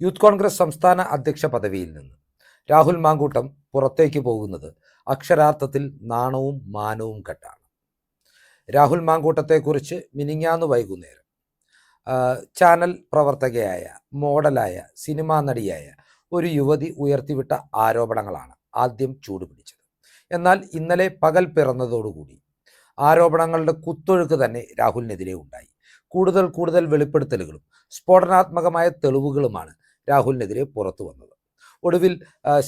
Youth Congress സംസ്ഥാന അധ്യക്ഷ പദവിയിൽ നിന്ന്. രാഹുൽ മാങ്കൂട്ടം പുറത്തേക്ക് പോകുന്നത് അക്ഷരാർത്ഥത്തിൽ നാണവും മാനവും കെട്ടാണ്. രാഹുൽ മാങ്കൂട്ടത്തെക്കുറിച്ച് മിനിങ്ങാന്ന് വൈകുന്നേരം ചാനൽ പ്രവർത്തകയായ മോഡലായ സിനിമാ നടിയായ ഒരു യുവതി ഉയർത്തിവിട്ട ആരോപണങ്ങളാണ് ആദ്യം ചൂടുപിടിച്ചത്. എന്നാൽ ഇന്നലെ പകൽ പിറന്നതോടുകൂടി ആരോപണങ്ങളുടെ കുത്തൊഴുക്ക് തന്നെ രാഹുലിനെതിരെ ഉണ്ടായി. കൂടുതൽ കൂടുതൽ വെളിപ്പെടുത്തലുകളും സ്ഫോടനാത്മകമായ തെളിവുകളുമാണ് രാഹുലിനെതിരെ പുറത്തു വന്നത്. ഒടുവിൽ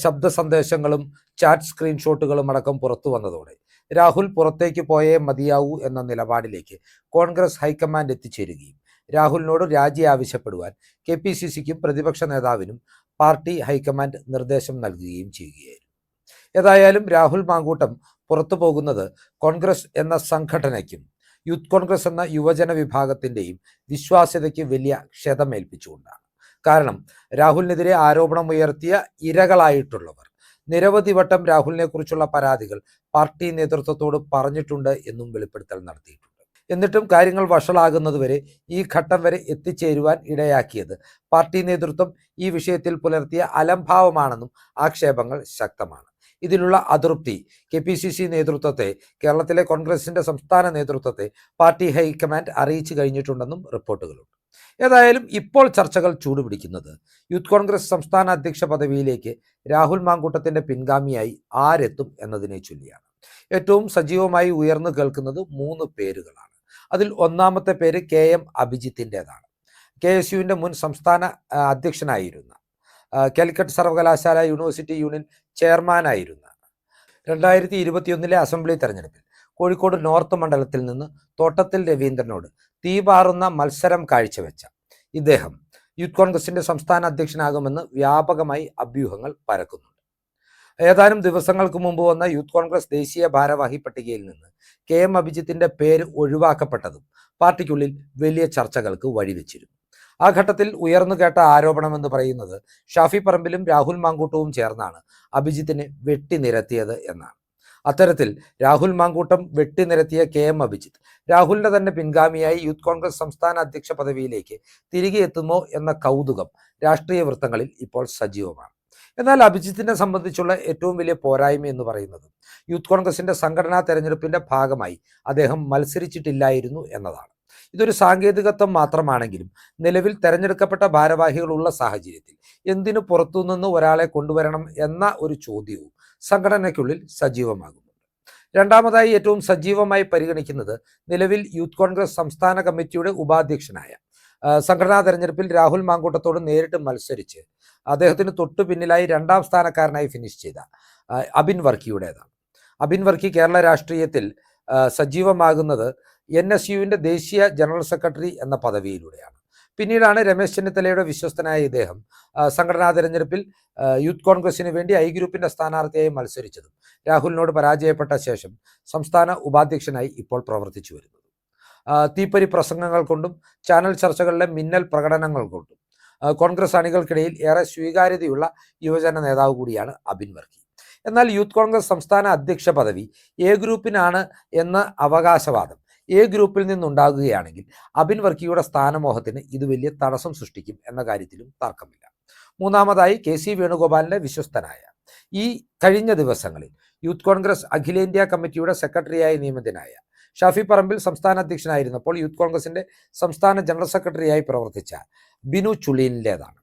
ശബ്ദ സന്ദേശങ്ങളും ചാറ്റ് സ്ക്രീൻഷോട്ടുകളും അടക്കം പുറത്തു വന്നതോടെ രാഹുൽ പുറത്തേക്ക് പോയേ മതിയാവൂ എന്ന നിലപാടിലേക്ക് കോൺഗ്രസ് ഹൈക്കമാൻഡ് എത്തിച്ചേരുകയും രാഹുലിനോട് രാജി ആവശ്യപ്പെടുവാൻ കെ പി സി സിക്കും പ്രതിപക്ഷ നേതാവിനും പാർട്ടി ഹൈക്കമാൻഡ് നിർദ്ദേശം നൽകുകയും ചെയ്യുകയായിരുന്നു. ഏതായാലും രാഹുൽ മാങ്കൂട്ടം പുറത്തു പോകുന്നത് കോൺഗ്രസ് എന്ന സംഘടനയ്ക്കും യൂത്ത് കോൺഗ്രസ് എന്ന യുവജന വിഭാഗത്തിന്റെയും വിശ്വാസ്യതയ്ക്ക് വലിയ ക്ഷതമേൽപ്പിച്ചുകൊണ്ടാണ്. കാരണം രാഹുലിനെതിരെ ആരോപണം ഉയർത്തിയ ഇരകളായിട്ടുള്ളവർ. നിരവധി വട്ടം രാഹുലിനെ കുറിച്ചുള്ള പരാതികൾ പാർട്ടി നേതൃത്വത്തോട് പറഞ്ഞിട്ടുണ്ട് എന്നും വെളിപ്പെടുത്തൽ നടത്തിയിട്ടുണ്ട്. എന്നിട്ടും കാര്യങ്ങൾ വഷളാകുന്നതുവരെ ഈ ഘട്ടം വരെ എത്തിച്ചേരുവാൻ ഇടയാക്കിയത് പാർട്ടി നേതൃത്വം ഈ വിഷയത്തിൽ പുലർത്തിയ അലംഭാവമാണെന്നും ആക്ഷേപങ്ങൾ ശക്തമാണ്. ഇതിലുള്ള അതൃപ്തി കെ പി സി സി നേതൃത്വത്തെ കേരളത്തിലെ കോൺഗ്രസിന്റെ സംസ്ഥാന നേതൃത്വത്തെ പാർട്ടി ഹൈക്കമാൻഡ് അറിയിച്ചു കഴിഞ്ഞിട്ടുണ്ടെന്നും റിപ്പോർട്ടുകളുണ്ട്. ഏതായാലും ഇപ്പോൾ ചർച്ചകൾ ചൂടുപിടിക്കുന്നത്. യൂത്ത് കോൺഗ്രസ് സംസ്ഥാന അധ്യക്ഷ പദവിയിലേക്ക് രാഹുൽ മാങ്കൂട്ടത്തിന്റെ പിൻഗാമിയായി ആരെത്തും എന്നതിനെ ചൊല്ലിയാണ്. ഏറ്റവും സജീവമായി ഉയർന്നു കേൾക്കുന്നത് മൂന്ന് പേരുകളാണ്. അതിൽ ഒന്നാമത്തെ പേര് കെ എം അഭിജിത്തിന്റെതാണ് കെ എസ് യുവിന്റെ മുൻ സംസ്ഥാന അധ്യക്ഷനായിരുന്ന കാലിക്കറ്റ് സർവകലാശാല യൂണിവേഴ്സിറ്റി യൂണിയൻ ചെയർമാനായിരുന്ന. രണ്ടായിരത്തി ഇരുപത്തിയൊന്നിലെ അസംബ്ലി തെരഞ്ഞെടുപ്പിൽ കോഴിക്കോട് നോർത്ത് മണ്ഡലത്തിൽ നിന്ന് തോട്ടത്തിൽ രവീന്ദ്രനോട് തീപാറുന്ന മത്സരം കാഴ്ചവെച്ച ഇദ്ദേഹം യൂത്ത് കോൺഗ്രസിന്റെ സംസ്ഥാന അധ്യക്ഷനാകുമെന്ന് വ്യാപകമായി അഭ്യൂഹങ്ങൾ പരക്കുന്നുണ്ട്. ഏതാനും ദിവസങ്ങൾക്ക് മുമ്പ് വന്ന യൂത്ത് കോൺഗ്രസ് ദേശീയ ഭാരവാഹി പട്ടികയിൽ നിന്ന് കെ എം അഭിജിത്തിന്റെ പേര് ഒഴിവാക്കപ്പെട്ടതും പാർട്ടിക്കുള്ളിൽ വലിയ ചർച്ചകൾക്ക് വഴിവെച്ചിരുന്നു. ആ ഘട്ടത്തിൽ ഉയർന്നു കേട്ട ആരോപണമെന്ന് പറയുന്നത് ഷാഫി പറമ്പിലും രാഹുൽ മാങ്കൂട്ടവും ചേർന്നാണ് അഭിജിത്തിനെ വെട്ടിനിരത്തിയത് എന്നാണ്. അത്തരത്തിൽ രാഹുൽ മാങ്കൂട്ടം വെട്ടിനിരത്തിയ കെ എം അഭിജിത്ത്. രാഹുലിന്റെ തന്നെ പിൻഗാമിയായി യൂത്ത് കോൺഗ്രസ് സംസ്ഥാന അധ്യക്ഷ പദവിയിലേക്ക് തിരികെ എത്തുമോ എന്ന കൗതുകം രാഷ്ട്രീയ വൃത്തങ്ങളിൽ ഇപ്പോൾ സജീവമാണ്. എന്നാൽ അഭിജിത്തിനെ സംബന്ധിച്ചുള്ള ഏറ്റവും വലിയ പോരായ്മ എന്ന് പറയുന്നത് യൂത്ത് കോൺഗ്രസിന്റെ സംഘടനാ തെരഞ്ഞെടുപ്പിന്റെ ഭാഗമായി അദ്ദേഹം മത്സരിച്ചിട്ടില്ലായിരുന്നു എന്നതാണ്. ഇതൊരു സാങ്കേതികത്വം മാത്രമാണെങ്കിലും നിലവിൽ തെരഞ്ഞെടുക്കപ്പെട്ട ഭാരവാഹികളുള്ള സാഹചര്യത്തിൽ എന്തിനു പുറത്തുനിന്ന് ഒരാളെ കൊണ്ടുവരണം എന്ന ഒരു ചോദ്യവും സംഘടനയ്ക്കുള്ളിൽ സജീവമാകുന്നുണ്ട് രണ്ടാമതായി ഏറ്റവും സജീവമായി പരിഗണിക്കുന്നത് നിലവിൽ യൂത്ത് കോൺഗ്രസ് സംസ്ഥാന കമ്മിറ്റിയുടെ ഉപാധ്യക്ഷനായ സംഘടനാ തെരഞ്ഞെടുപ്പിൽ രാഹുൽ മാങ്കൂട്ടത്തോട് നേരിട്ട് മത്സരിച്ച് അദ്ദേഹത്തിന് തൊട്ടു പിന്നിലായി രണ്ടാം സ്ഥാനക്കാരനായി ഫിനിഷ് ചെയ്ത അബിൻ വർക്കിയുടേതാണ്. അബിൻ വർക്കി കേരള രാഷ്ട്രീയത്തിൽ സജീവമാകുന്നത് എൻ എസ് യുവിന്റെ ദേശീയ ജനറൽ സെക്രട്ടറി എന്ന പദവിയിലൂടെയാണ്. പിന്നീടാണ് രമേശ് ചെന്നിത്തലയുടെ വിശ്വസ്തനായ ഇദ്ദേഹം. സംഘടനാ തെരഞ്ഞെടുപ്പിൽ യൂത്ത് കോൺഗ്രസിന് വേണ്ടി ഐ ഗ്രൂപ്പിന്റെ സ്ഥാനാർത്ഥിയായി മത്സരിച്ചതും. രാഹുലിനോട് പരാജയപ്പെട്ട ശേഷം സംസ്ഥാന ഉപാധ്യക്ഷനായി ഇപ്പോൾ പ്രവർത്തിച്ചു വരുന്നത്. തീപ്പരി പ്രസംഗങ്ങൾ കൊണ്ടും ചാനൽ ചർച്ചകളിലെ മിന്നൽ പ്രകടനങ്ങൾ കൊണ്ടും കോൺഗ്രസ് അണികൾക്കിടയിൽ ഏറെ സ്വീകാര്യതയുള്ള യുവജന നേതാവ് കൂടിയാണ് അബിൻ വർക്കി. എന്നാൽ യൂത്ത് കോൺഗ്രസ് സംസ്ഥാന അധ്യക്ഷ പദവി എ ഗ്രൂപ്പിനാണ് എന്ന അവകാശവാദം എ ഗ്രൂപ്പിൽ നിന്നുണ്ടാകുകയാണെങ്കിൽ അബിൻ വർക്കിയുടെ സ്ഥാനമോഹത്തിന് ഇത് വലിയ തടസ്സം സൃഷ്ടിക്കും എന്ന കാര്യത്തിലും തർക്കമില്ല. മൂന്നാമതായി കെ സി വേണുഗോപാലിന്റെ വിശ്വസ്തനായ ഈ കഴിഞ്ഞ ദിവസങ്ങളിൽ യൂത്ത് കോൺഗ്രസ് അഖിലേന്ത്യാ കമ്മിറ്റിയുടെ സെക്രട്ടറിയായി നിയമിതനായ ഷാഫി പറമ്പിൽ സംസ്ഥാന അധ്യക്ഷനായിരുന്നപ്പോൾ യൂത്ത് കോൺഗ്രസിന്റെ സംസ്ഥാന ജനറൽ സെക്രട്ടറിയായി പ്രവർത്തിച്ച ബിനു ചുളിയലിന്റെതാണ്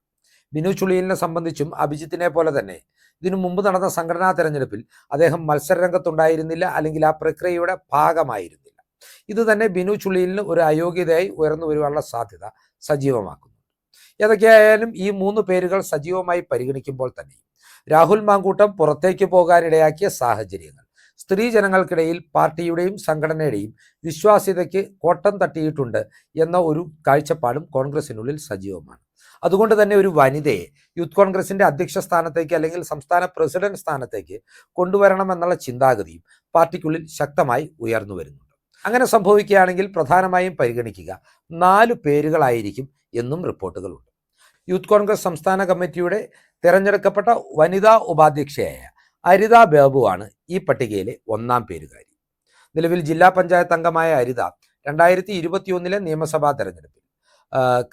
ബിനു ചുളിയലിനെ സംബന്ധിച്ചും അഭിജിത്തിനെ പോലെ തന്നെ ഇതിനു മുമ്പ് നടന്ന സംഘടനാ തെരഞ്ഞെടുപ്പിൽ അദ്ദേഹം മത്സരരംഗത്തുണ്ടായിരുന്നില്ല അല്ലെങ്കിൽ ആ പ്രക്രിയയുടെ ഭാഗമായിരുന്നില്ല. ഇത് തന്നെ ബിനു ചുള്ളിയിലിന് ഒരു അയോഗ്യതയായി ഉയർന്നു വരുവാനുള്ള സാധ്യത സജീവമാക്കുന്നു. ഏതൊക്കെയായാലും ഈ മൂന്ന് പേരുകൾ സജീവമായി പരിഗണിക്കുമ്പോൾ തന്നെ രാഹുൽ മാങ്കൂട്ടം പുറത്തേക്ക് പോകാനിടയാക്കിയ സാഹചര്യങ്ങൾ സ്ത്രീ ജനങ്ങൾക്കിടയിൽ പാർട്ടിയുടെയും സംഘടനയുടെയും വിശ്വാസ്യതയ്ക്ക് കോട്ടം തട്ടിയിട്ടുണ്ട് എന്ന ഒരു കാഴ്ചപ്പാടും കോൺഗ്രസിനുള്ളിൽ സജീവമാണ്. അതുകൊണ്ട് തന്നെ ഒരു വനിതയെ യൂത്ത് കോൺഗ്രസിന്റെ അധ്യക്ഷ സ്ഥാനത്തേക്ക് അല്ലെങ്കിൽ സംസ്ഥാന പ്രസിഡന്റ് സ്ഥാനത്തേക്ക് കൊണ്ടുവരണമെന്നുള്ള ചിന്താഗതിയും പാർട്ടിക്കുള്ളിൽ ശക്തമായി ഉയർന്നു വരുന്നുണ്ട് അങ്ങനെ സംഭവിക്കുകയാണെങ്കിൽ പ്രധാനമായും പരിഗണിക്കുക. നാല് പേരുകളായിരിക്കും എന്നും റിപ്പോർട്ടുകളുണ്ട്. യൂത്ത് കോൺഗ്രസ് സംസ്ഥാന കമ്മിറ്റിയുടെ തിരഞ്ഞെടുക്കപ്പെട്ട വനിതാ ഉപാധ്യക്ഷയായ അരിത ബാബുവാണ് ഈ പട്ടികയിലെ ഒന്നാം പേരുകാരി. നിലവിൽ ജില്ലാ പഞ്ചായത്ത് അംഗമായ അരിത രണ്ടായിരത്തി ഇരുപത്തിയൊന്നിലെ നിയമസഭാ തെരഞ്ഞെടുപ്പിൽ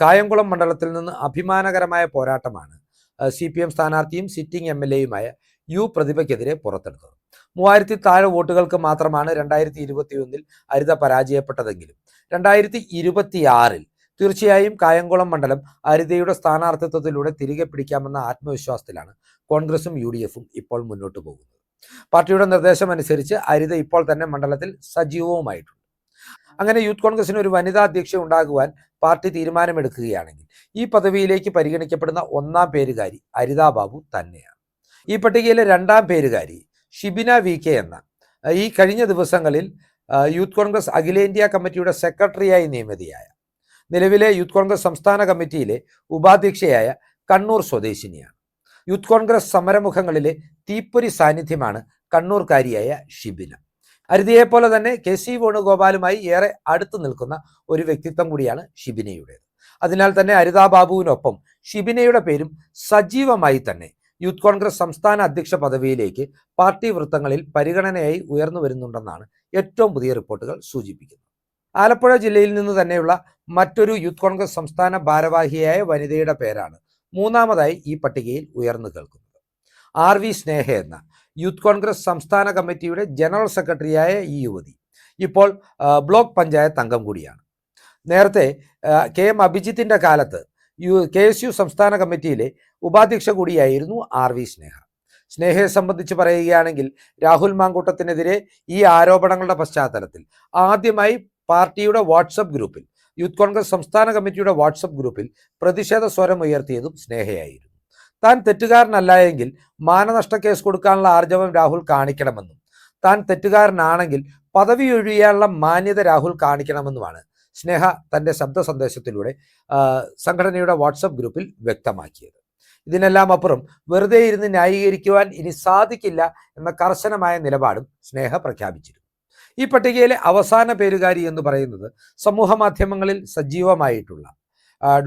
കായംകുളം മണ്ഡലത്തിൽ നിന്ന് അഭിമാനകരമായ പോരാട്ടമാണ് സി പി എം സ്ഥാനാർത്ഥിയും സിറ്റിംഗ് എം എൽ എയുമായ യു പ്രതിഭയ്ക്കെതിരെ പുറത്തെടുത്തത്. മൂവായിരത്തി താഴെ വോട്ടുകൾക്ക് മാത്രമാണ് രണ്ടായിരത്തി ഇരുപത്തിയൊന്നിൽ ഹരിത പരാജയപ്പെട്ടതെങ്കിലും. രണ്ടായിരത്തി ഇരുപത്തിയാറിൽ തീർച്ചയായും കായംകുളം മണ്ഡലം ഹരിതയുടെ സ്ഥാനാർത്ഥിത്വത്തിലൂടെ തിരികെ പിടിക്കാമെന്ന ആത്മവിശ്വാസത്തിലാണ് കോൺഗ്രസും യു ഇപ്പോൾ മുന്നോട്ട് പോകുന്നത്. പാർട്ടിയുടെ നിർദ്ദേശം അനുസരിച്ച് ഹരിത ഇപ്പോൾ തന്നെ മണ്ഡലത്തിൽ സജീവവുമായിട്ടുണ്ട്. അങ്ങനെ യൂത്ത് കോൺഗ്രസിന് ഒരു വനിതാ അധ്യക്ഷ ഉണ്ടാകുവാൻ പാർട്ടി തീരുമാനമെടുക്കുകയാണെങ്കിൽ ഈ പദവിയിലേക്ക് പരിഗണിക്കപ്പെടുന്ന ഒന്നാം പേരുകാരി ഹരിതാ ബാബു തന്നെയാണ്. ഈ പട്ടികയിലെ രണ്ടാം പേരുകാരി ഷിബിന വി കെ എന്ന. ഈ കഴിഞ്ഞ ദിവസങ്ങളിൽ യൂത്ത് കോൺഗ്രസ് അഖിലേന്ത്യാ കമ്മിറ്റിയുടെ സെക്രട്ടറിയായി നിയമിതയായ. നിലവിലെ യൂത്ത് കോൺഗ്രസ് സംസ്ഥാന കമ്മിറ്റിയിലെ ഉപാധ്യക്ഷയായ കണ്ണൂർ സ്വദേശിനിയാണ്. യൂത്ത് കോൺഗ്രസ് സമരമുഖങ്ങളിലെ തീപ്പൊരി സാന്നിധ്യമാണ് കണ്ണൂർക്കാരിയായ ഷിബിന. ഹരിതയെപ്പോലെ തന്നെ കെ സി വേണുഗോപാലുമായി ഏറെ അടുത്തു നിൽക്കുന്ന ഒരു വ്യക്തിത്വം കൂടിയാണ് ഷിബിനയുടേത്. അതിനാൽ തന്നെ അരിതാ ബാബുവിനൊപ്പം ഷിബിനയുടെ പേരും സജീവമായി തന്നെ യൂത്ത് കോൺഗ്രസ് സംസ്ഥാന അധ്യക്ഷ പദവിയിലേക്ക് പാർട്ടി വൃത്തങ്ങളിൽ പരിഗണനയായി ഉയർന്നു വരുന്നുണ്ടെന്നാണ് ഏറ്റവും പുതിയ റിപ്പോർട്ടുകൾ സൂചിപ്പിക്കുന്നത്. ആലപ്പുഴ ജില്ലയിൽ നിന്ന് തന്നെയുള്ള മറ്റൊരു യൂത്ത് കോൺഗ്രസ് സംസ്ഥാന ഭാരവാഹിയായ വനിതയുടെ പേരാണ് മൂന്നാമതായി ഈ പട്ടികയിൽ ഉയർന്നു കേൾക്കുന്നത്. ആർ വി സ്നേഹ എന്ന യൂത്ത് കോൺഗ്രസ് സംസ്ഥാന കമ്മിറ്റിയുടെ ജനറൽ സെക്രട്ടറിയായ ഈ യുവതി ഇപ്പോൾ ബ്ലോക്ക് പഞ്ചായത്ത് അംഗം കൂടിയാണ്. നേരത്തെ കെ എം അഭിജിത്തിന്റെ കാലത്ത് യു കെ എസ് യു സംസ്ഥാന കമ്മിറ്റിയിലെ ഉപാധ്യക്ഷ കൂടിയായിരുന്നു ആർ വി സ്നേഹ. സ്നേഹയെ സംബന്ധിച്ച് പറയുകയാണെങ്കിൽ രാഹുൽ മാങ്കൂട്ടത്തിനെതിരെ ഈ ആരോപണങ്ങളുടെ പശ്ചാത്തലത്തിൽ ആദ്യമായി പാർട്ടിയുടെ വാട്സപ്പ് ഗ്രൂപ്പിൽ യൂത്ത് കോൺഗ്രസ് സംസ്ഥാന കമ്മിറ്റിയുടെ വാട്സപ്പ് ഗ്രൂപ്പിൽ പ്രതിഷേധ സ്വരം ഉയർത്തിയതും സ്നേഹയായിരുന്നു. താൻ തെറ്റുകാരനല്ല എങ്കിൽ മാനനഷ്ട കേസ് കൊടുക്കാനുള്ള ആർജവം രാഹുൽ കാണിക്കണമെന്നും താൻ തെറ്റുകാരനാണെങ്കിൽ പദവി ഒഴിയാനുള്ള മാന്യത രാഹുൽ കാണിക്കണമെന്നുമാണ് സ്നേഹ തന്റെ ശബ്ദ സന്ദേശത്തിലൂടെ സംഘടനയുടെ വാട്സപ്പ് ഗ്രൂപ്പിൽ വ്യക്തമാക്കിയത്. ഇതിനെല്ലാം അപ്പുറം വെറുതെ ഇരുന്ന് ന്യായീകരിക്കുവാൻ ഇനി സാധിക്കില്ല എന്ന കർശനമായ നിലപാടും സ്നേഹ പ്രഖ്യാപിച്ചിരുന്നു. ഈ പട്ടികയിലെ അവസാന പേരുകാരി എന്ന് പറയുന്നത് സമൂഹ മാധ്യമങ്ങളിൽ സജീവമായിട്ടുള്ള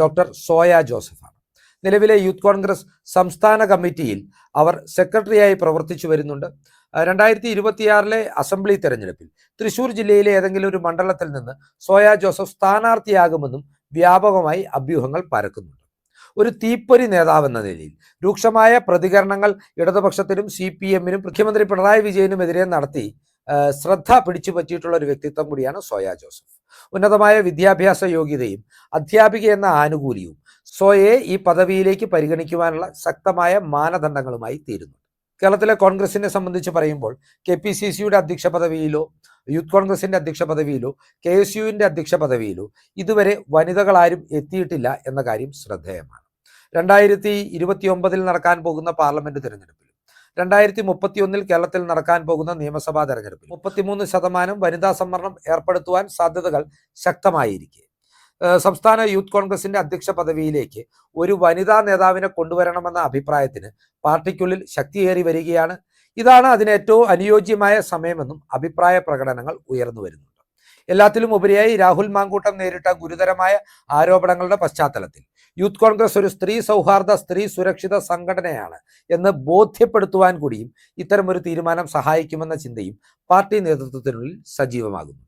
ഡോക്ടർ സോയ ജോസഫാണ്. നിലവിലെ യൂത്ത് കോൺഗ്രസ് സംസ്ഥാന കമ്മിറ്റിയിൽ അവർ സെക്രട്ടറിയായി പ്രവർത്തിച്ചു വരുന്നുണ്ട്. രണ്ടായിരത്തി ഇരുപത്തിയാറിലെ അസംബ്ലി തെരഞ്ഞെടുപ്പിൽ തൃശൂർ ജില്ലയിലെ ഏതെങ്കിലും ഒരു മണ്ഡലത്തിൽ നിന്ന് സോയ ജോസഫ് സ്ഥാനാർത്ഥിയാകുമെന്നും വ്യാപകമായി അഭ്യൂഹങ്ങൾ പരക്കുന്നുണ്ട്. ഒരു തീപ്പൊരി നേതാവെന്ന നിലയിൽ രൂക്ഷമായ പ്രതികരണങ്ങൾ ഇടതുപക്ഷത്തിനും സി പി എമ്മിനും മുഖ്യമന്ത്രി പിണറായി വിജയനുമെതിരെ നടത്തി ശ്രദ്ധ പിടിച്ചു പറ്റിയിട്ടുള്ള ഒരു വ്യക്തിത്വം കൂടിയാണ് സോയ ജോസഫ്. ഉന്നതമായ വിദ്യാഭ്യാസ യോഗ്യതയും അധ്യാപിക എന്ന ആനുകൂല്യവും സോയയെ ഈ പദവിയിലേക്ക് പരിഗണിക്കുവാനുള്ള ശക്തമായ മാനദണ്ഡങ്ങളുമായി തീരുന്നു കേരളത്തിലെ കോൺഗ്രസിനെ സംബന്ധിച്ച് പറയുമ്പോൾ കെ പി സി സിയുടെ അധ്യക്ഷ പദവിയിലോ യൂത്ത് കോൺഗ്രസിന്റെ അധ്യക്ഷ പദവിയിലോ കെ എസ് യുവിന്റെ അധ്യക്ഷ പദവിയിലോ ഇതുവരെ വനിതകളാരും എത്തിയിട്ടില്ല എന്ന കാര്യം ശ്രദ്ധേയമാണ്. രണ്ടായിരത്തി ഇരുപത്തി ഒമ്പതിൽ നടക്കാൻ പോകുന്ന പാർലമെന്റ് തിരഞ്ഞെടുപ്പിൽ രണ്ടായിരത്തി മുപ്പത്തിയൊന്നിൽ കേരളത്തിൽ നടക്കാൻ പോകുന്ന നിയമസഭാ തെരഞ്ഞെടുപ്പിൽ മുപ്പത്തിമൂന്ന് ശതമാനം വനിതാ സംവരണം ഏർപ്പെടുത്തുവാൻ സാധ്യതകൾ ശക്തമായിരിക്കെ. സംസ്ഥാന യൂത്ത് കോൺഗ്രസിന്റെ അധ്യക്ഷ പദവിയിലേക്ക് ഒരു വനിതാ നേതാവിനെ കൊണ്ടുവരണമെന്ന അഭിപ്രായത്തിന് പാർട്ടിക്കുള്ളിൽ ശക്തിയേറി വരികയാണ്. ഇതാണ് അതിന് ഏറ്റവും അനുയോജ്യമായ സമയമെന്നും അഭിപ്രായ പ്രകടനങ്ങൾ ഉയർന്നു വരുന്നുണ്ട്. എല്ലാത്തിലും ഉപരിയായി രാഹുൽ മാങ്കൂട്ടം നേരിട്ട ഗുരുതരമായ ആരോപണങ്ങളുടെ പശ്ചാത്തലത്തിൽ യൂത്ത് കോൺഗ്രസ് ഒരു സ്ത്രീ സൗഹാർദ്ദ സ്ത്രീ സുരക്ഷിത സംഘടനയാണ് എന്ന് ബോധ്യപ്പെടുത്തുവാൻ കൂടിയും ഇത്തരമൊരു തീരുമാനം സഹായിക്കുമെന്ന ചിന്തയും പാർട്ടി നേതൃത്വത്തിനുള്ളിൽ സജീവമാകുന്നു.